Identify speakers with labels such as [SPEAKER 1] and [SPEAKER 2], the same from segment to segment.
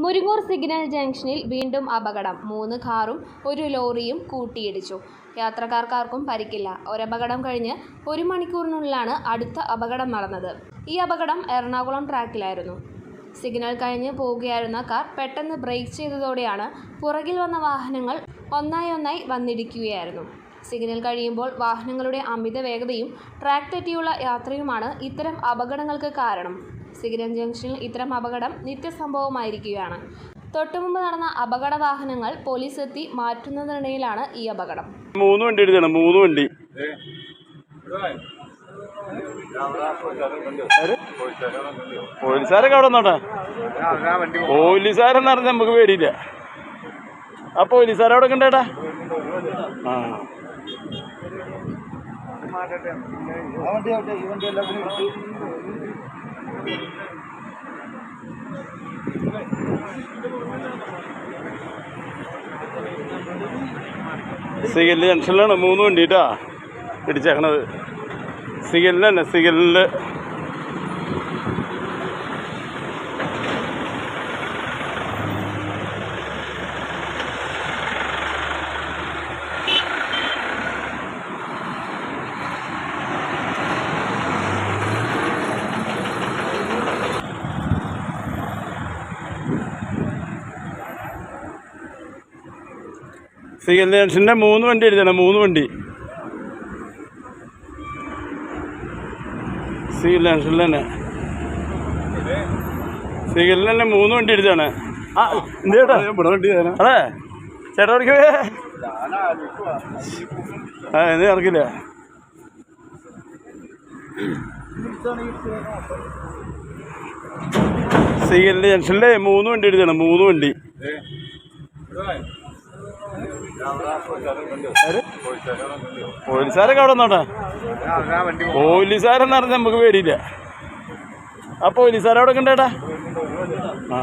[SPEAKER 1] Muringoor signal ജംഗ്ഷനിൽ വീണ്ടും അപകടം. മൂന്ന് കാറും ഒരു ലോറിയും കൂട്ടിയിടിച്ചു. യാത്രക്കാർക്കാർക്കും പരിക്കില്ല. ഒരപകടം കഴിഞ്ഞ് ഒരു മണിക്കൂറിനുള്ളിലാണ് അടുത്ത അപകടം നടന്നത്. ഈ അപകടം എറണാകുളം ട്രാക്കിലായിരുന്നു. സിഗ്നൽ കഴിഞ്ഞ് പോവുകയായിരുന്ന കാർ പെട്ടെന്ന് ബ്രേക്ക് ചെയ്തതോടെയാണ് പുറകിൽ വന്ന വാഹനങ്ങൾ ഒന്നായി ഒന്നായി വന്നിടിക്കുകയായിരുന്നു. സിഗ്നൽ കഴിയുമ്പോൾ വാഹനങ്ങളുടെ അമിത വേഗതയും ട്രാക്ക് തെറ്റിയുള്ള യാത്രയുമാണ് ഇത്തരം അപകടങ്ങൾക്ക് കാരണം. സിഗ്നൽ ജംഗ്ഷനിൽ ഇത്തരം അപകടം നിത്യസംഭവമായിരിക്കുകയാണ്. തൊട്ടുമുമ്പ് നടന്ന അപകട വാഹനങ്ങൾ പോലീസ് എത്തി മാറ്റുന്നതിനിടയിലാണ് ഈ അപകടം.
[SPEAKER 2] മൂന്ന് വണ്ടി എടുത്താണ് മൂന്ന് വണ്ടി? പോലീസുകാരൊക്കെ അവിടെ നോട്ടെ പോലീസുകാരെന്ന് പറഞ്ഞാൽ നമുക്ക് പേടിയില്ല. ആ പോലീസുകാരവിടെ കണ്ടേട്ടാ ആ. സിഗൽ ജംഗ്ഷനിലാണ് മൂന്ന് വണ്ടിട്ടാ ഇടിച്ചേക്കണത്. സിഗലിൽ തന്നെ സിഗലിൽ സിഗൽ ജംഗ്ഷന്റെ മൂന്ന് വണ്ടി എഴുതണം മൂന്ന് വണ്ടി. സിഗൽ ജംഗ്ഷനിൽ തന്നെ സിഗലിൽ തന്നെ മൂന്ന് വണ്ടി എഴുതാണ് ആ എന്ത് ചേട്ടാ അതെ. ചേട്ടാ ഓടിക്കേ. ആ എന്ത് ഇറക്കില്ല. സിഗലിന്റെ ജംഗ്ഷനിലെ മൂന്ന് വണ്ടി എഴുതണം മൂന്ന് വണ്ടി? പോലീസുകാരൊക്കെ അവിടെ നോട്ടെ പോലീസുകാരെന്ന് പറഞ്ഞാൽ നമുക്ക് പേടിയില്ല. ആ പോലീസുകാരവിടെ കണ്ടേട്ടാ ആ.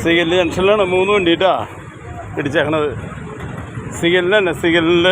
[SPEAKER 2] സിഗലിൽ ജംഗ്ഷനിലാണ് മൂന്ന് വണ്ടി കേട്ടാ ഇടിച്ചേക്കണത്. സിഗലിൽ തന്നെ സിഗലിൽ